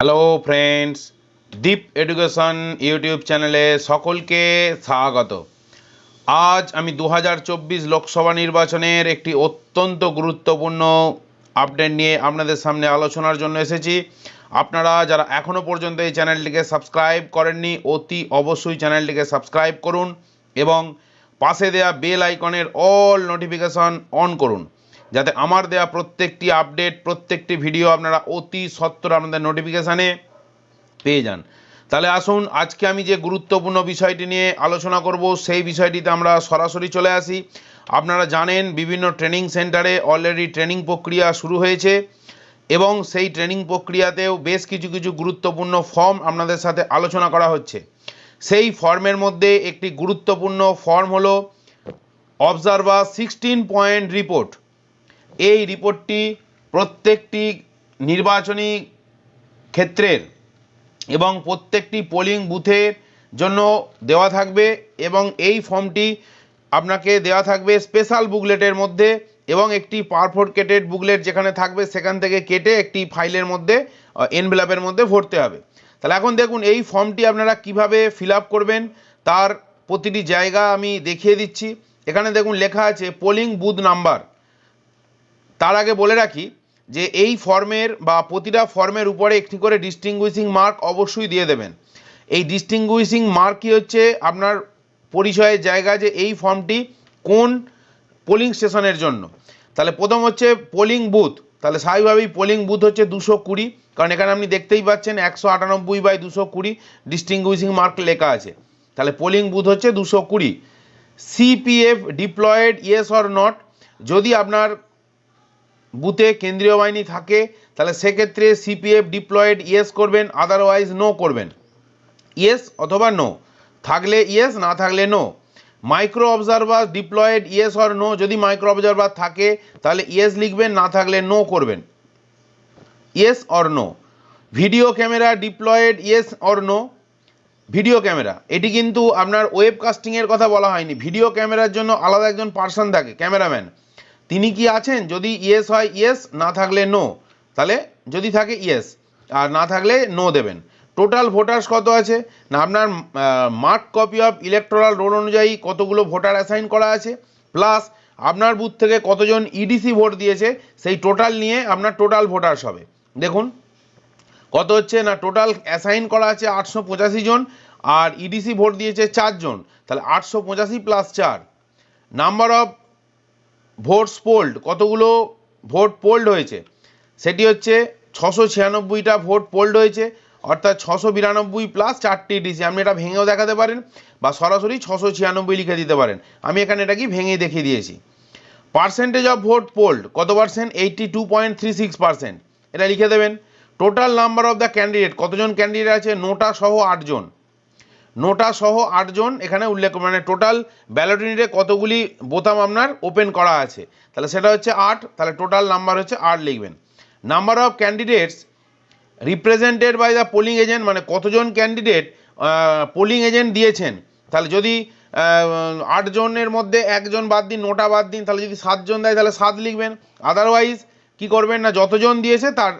Hello friends Deep education YouTube চ্যানেলে সকলকে স্বাগত। আজ আমি দু হাজার চব্বিশ লোকসভা নির্বাচনের একটি অত্যন্ত গুরুত্বপূর্ণ আপডেট নিয়ে আপনাদের সামনে আলোচনার জন্য এসেছি। আপনারা যারা এখনও পর্যন্ত এই চ্যানেলটিকে সাবস্ক্রাইব করেননি, অতি অবশ্যই চ্যানেলটিকে সাবস্ক্রাইব করুন এবং পাশে দেয়া বেল আইকনের অল নোটিফিকেশন অন করুন। যাতে আমার দেয়া প্রত্যেকটি আপডেট, প্রত্যেকটি ভিডিও আপনারা অতি সত্বর আপনাদের নোটিফিকেশানে পেয়ে যান। তাহলে আসুন, আজকে আমি যে গুরুত্বপূর্ণ বিষয়টি নিয়ে আলোচনা করব, সেই বিষয়টিতে আমরা সরাসরি চলে আসি। আপনারা জানেন, বিভিন্ন ট্রেনিং সেন্টারে অলরেডি ট্রেনিং প্রক্রিয়া শুরু হয়েছে এবং সেই ট্রেনিং প্রক্রিয়াতেও বেশ কিছু কিছু গুরুত্বপূর্ণ ফর্ম আপনাদের সাথে আলোচনা করা হচ্ছে। সেই ফর্মের মধ্যে একটি গুরুত্বপূর্ণ ফর্ম হলো অবজারভার সিক্সটিন পয়েন্ট রিপোর্ট এই রিপোর্টটি প্রত্যেকটি নির্বাচনী ক্ষেত্রের এবং প্রত্যেকটি পোলিং বুথের জন্য দেওয়া থাকবে এবং এই ফর্মটি আপনাকে দেওয়া থাকবে স্পেশাল বুকলেটের মধ্যে এবং একটি পারফোর্কেটেড বুকলেট যেখানে থাকবে সেখান থেকে কেটে একটি ফাইলের মধ্যে এনভেলাপের মধ্যে ভরতে হবে। তাহলে এখন দেখুন এই ফর্মটি আপনারা কীভাবে ফিল করবেন, তার প্রতিটি জায়গা আমি দেখিয়ে দিচ্ছি। এখানে দেখুন লেখা আছে পোলিং বুথ নাম্বার তার আগে বলে রাখি যে এই ফর্মের বা প্রতিটা ফর্মের উপরে একটি করে ডিস্টিংগুইশিং মার্ক অবশ্যই দিয়ে দেবেন। এই ডিস্টিংগুইশিং মার্কই হচ্ছে আপনার পরিচয়ের জায়গা যে এই ফর্মটি কোন পোলিং স্টেশনের জন্য। তাহলে প্রথম হচ্ছে পোলিং বুথ তাহলে স্বাভাবিকভাবেই পোলিং বুথ হচ্ছে দুশো কুড়ি। কারণ এখানে আপনি দেখতেই পাচ্ছেন একশো আটানব্বই বাই দুশো কুড়ি ডিস্টিংগুইশিং মার্ক লেখা আছে। তাহলে পোলিং বুথ হচ্ছে দুশো কুড়ি। CPF deployed yes or not যদি আপনার বুথে কেন্দ্রীয় বাহিনী থাকে, তাহলে সেক্ষেত্রে সিপিএফ ডিপ্লয়েড ইয়েস করবেন আদারওয়াইজ নো করবেন। ইয়েস অথবা নো থাকলে ইয়েস না থাকলে no micro observer deployed yes or no যদি মাইক্রো অবজারভার থাকে, তাহলে ইয়েস লিখবেন, না থাকলে নো করবেন। Yes or no video camera deployed yes or no video camera এটি কিন্তু আপনার ওয়েব কাস্টিংয়ের কথা বলা হয়নি। ভিডিও ক্যামেরার জন্য আলাদা একজন পার্সন থাকে ক্যামেরাম্যান তিনি কি আছেন? যদি ইয়েস হয় ইয়েস, না থাকলে নো। তাহলে যদি থাকে ইয়েস, আর না থাকলে নো দেবেন। টোটাল ভোটার্স কত আছে? না, আপনার mark copy of electoral roll অনুযায়ী কতগুলো ভোটার অ্যাসাইন করা আছে? প্লাস আপনার বুথ থেকে কতজন ইডিসি ভোট দিয়েছে? সেই টোটাল নিয়ে আপনার টোটাল ভোটার্স হবে। দেখুন, কত হচ্ছে? না টোটাল অ্যাসাইন করা আছে আটশো পঁচাশি জন, আর ইডিসি ভোট দিয়েছে চারজন। তাহলে আটশো পঁচাশি প্লাস চার। নাম্বার অফ ভোটস পোল্ড, কতগুলো ভোট পোল্ড হয়েছে? সেটি হচ্ছে ছশো ছিয়ানব্বইটা ভোট পোল্ড হয়েছে, অর্থাৎ ছশো বিরানব্বই প্লাস চারটি ডিসি আপনি এটা ভেঙেও দেখাতে পারেন বা সরাসরি ছশো ছিয়ানব্বই লিখে দিতে পারেন। আমি এখানে এটা কি ভেঙে দেখিয়ে দিয়েছি। পার্সেন্টেজ অফ ভোট পোল্ড কত percent eighty two point three six percent এটা লিখে দেবেন। Total number of the candidate কতজন ক্যান্ডিডেট আছে? নোটা সহ আটজন। নোটা সহ আটজন এখানে উল্লেখ মানে টোটাল ব্যালট ইউনিটে কতগুলি বোতাম আপনার ওপেন করা আছে? তাহলে সেটা হচ্ছে আট, তাহলে টোটাল নাম্বার হচ্ছে আট লিখবেন। Number of candidates represented by the polling agent মানে কতজন ক্যান্ডিডেট পোলিং এজেন্ট দিয়েছেন? তাহলে যদি আটজনের মধ্যে একজন বাদ দিন, নোটা বাদ দিন, তাহলে যদি সাতজন দেয়, তাহলে সাত লিখবেন। আদারওয়াইজ কি করবেন না, যতজন দিয়েছে তার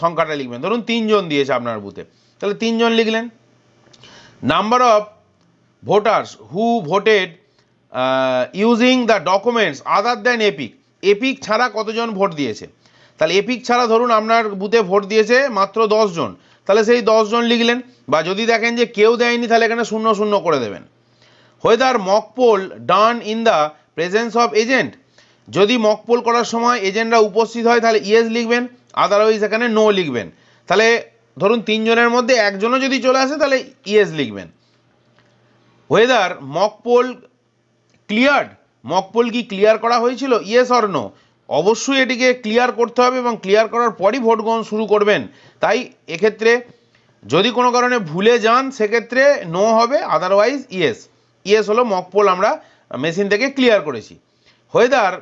সংখ্যাটা লিখবেন। ধরুন তিনজন দিয়েছে আপনার বুথে। তাহলে তিনজন লিখলেন। Number of voters who voted using the documents other than EPIC EPIC ছাড়া কতজন ভোট দিয়েছে? তাহলে এপিক ছাড়া ধরুন আপনার বুথে ভোট দিয়েছে মাত্র জন তাহলে সেই জন লিখলেন, বা যদি দেখেন যে কেউ দেয়নি, তাহলে এখানে শূন্য শূন্য করে দেবেন। Whether mock poll done in the presence of agent যদি মকপোল করার সময় এজেন্টরা উপস্থিত হয়, তাহলে ইয়েস লিখবেন আদারওয়াইজ এখানে নো লিখবেন। তাহলে ধরুন তিনজনের মধ্যে একজনও যদি চলে আসে, তাহলে ইয়েস লিখবেন। Whether mock poll cleared mock poll কি ক্লিয়ার করা হয়েছিল ইয়েস অর নো অবশ্যই এটিকে ক্লিয়ার করতে হবে এবং ক্লিয়ার করার পরই ভোট গ্রহণ শুরু করবেন। তাই এক্ষেত্রে যদি কোনো কারণে ভুলে যান, সেক্ষেত্রে নো হবে আদারওয়াইজ ইয়েস ইয়েস হলো মকপোল আমরা মেশিন থেকে ক্লিয়ার করেছি। Whether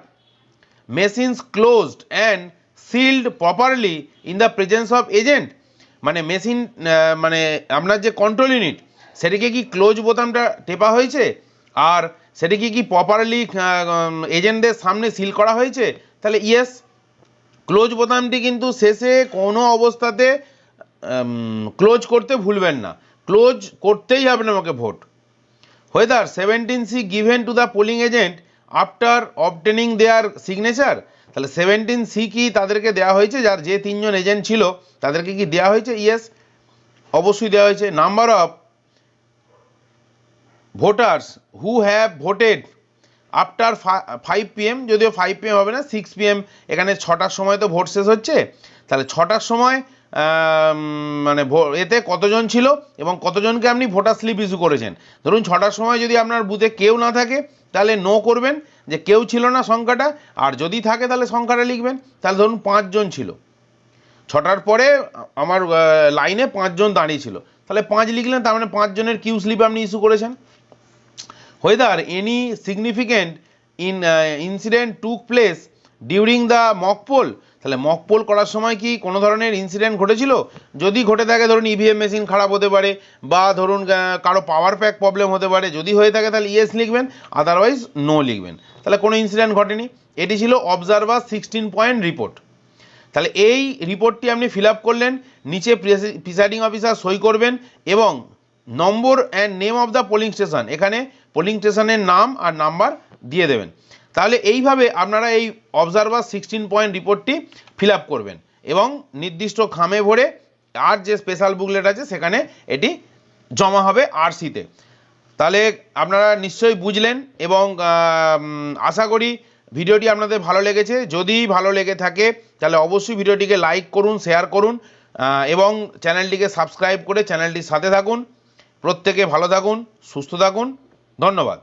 machines closed and sealed properly in the presence of agent মানে মেশিন মানে আপনার যে কন্ট্রোল ইউনিট সেটিকে কি ক্লোজ বোতামটা টেপা হয়েছে? আর সেটিকে কি প্রপারলি এজেন্টদের সামনে সিল করা হয়েছে? তাহলে ইয়েস ক্লোজ বোতামটি কিন্তু শেষে কোনো অবস্থাতে ক্লোজ করতে ভুলবেন না। ক্লোজ করতেই হবে আমাকে vote. Whether 17 C given to the polling agent after obtaining their signature তাহলে সেভেন্টিন সি কি তাদেরকে দেওয়া হয়েছে? যার যে তিনজন এজেন্ট ছিল, তাদেরকে কি দেওয়া হয়েছে? ইয়েস অবশ্যই দেওয়া হয়েছে। Number of voters who have voted after five PM যদিও ফাইভ পিএম হবে না সিক্স পিএম এখানে ছটার সময় তো ভোট শেষ হচ্ছে। তাহলে ছটার সময় মানে এতে কতজন ছিল এবং কতজনকে আপনি ভোটার স্লিপ ইস্যু করেছেন? ধরুন ছটার সময় যদি আপনার বুথে কেউ না থাকে, তাহলে নো করবেন যে কেউ ছিল না সংখ্যাটা, আর যদি থাকে তাহলে সংখ্যাটা লিখবেন। তাহলে ধরুন পাঁচজন ছিল। ছটার পরে আমার লাইনে পাঁচজন দাঁড়িয়ে ছিল। তাহলে পাঁচ লিখলেন, তার মানে পাঁচজনের কিউ স্লিপ আপনি ইস্যু করেছেন। Whether any significant in incident took place during the poll তাহলে মক পোল করার সময় কি কোনো ধরনের ইনসিডেন্ট ঘটেছিল? যদি ঘটে থাকে, ধরুন ইভিএম মেশিন খারাপ হতে পারে বা ধরুন কারও পাওয়ার প্যাক প্রবলেম হতে পারে। যদি হয়ে থাকে, তাহলে ইয়েস লিখবেন আদারওয়াইজ নো লিখবেন। তাহলে কোনো ইনসিডেন্ট ঘটেনি। এটি ছিল অবজারভার সিক্সটিন পয়েন্ট রিপোর্ট তাহলে এই রিপোর্টটি আপনি ফিল করলেন, নিচে প্রিসাইডিং অফিসার সই করবেন এবং number and name of the polling station এখানে পোলিং স্টেশনের নাম আর নাম্বার দিয়ে দেবেন। তাহলে এইভাবে আপনারা এই অবজারভার সিক্সটিন পয়েন্ট রিপোর্টটি ফিল করবেন এবং নির্দিষ্ট খামে ভরে আর যে স্পেশাল বুকলেট আছে সেখানে এটি জমা হবে আরসিতে তাহলে আপনারা নিশ্চয়ই বুঝলেন এবং আশা করি ভিডিওটি আপনাদের ভালো লেগেছে। যদি ভালো লেগে থাকে, তাহলে অবশ্যই ভিডিওটিকে লাইক করুন শেয়ার করুন এবং চ্যানেলটিকে সাবস্ক্রাইব করে চ্যানেলটির সাথে থাকুন। প্রত্যেকে ভালো থাকুন, সুস্থ থাকুন। ধন্যবাদ।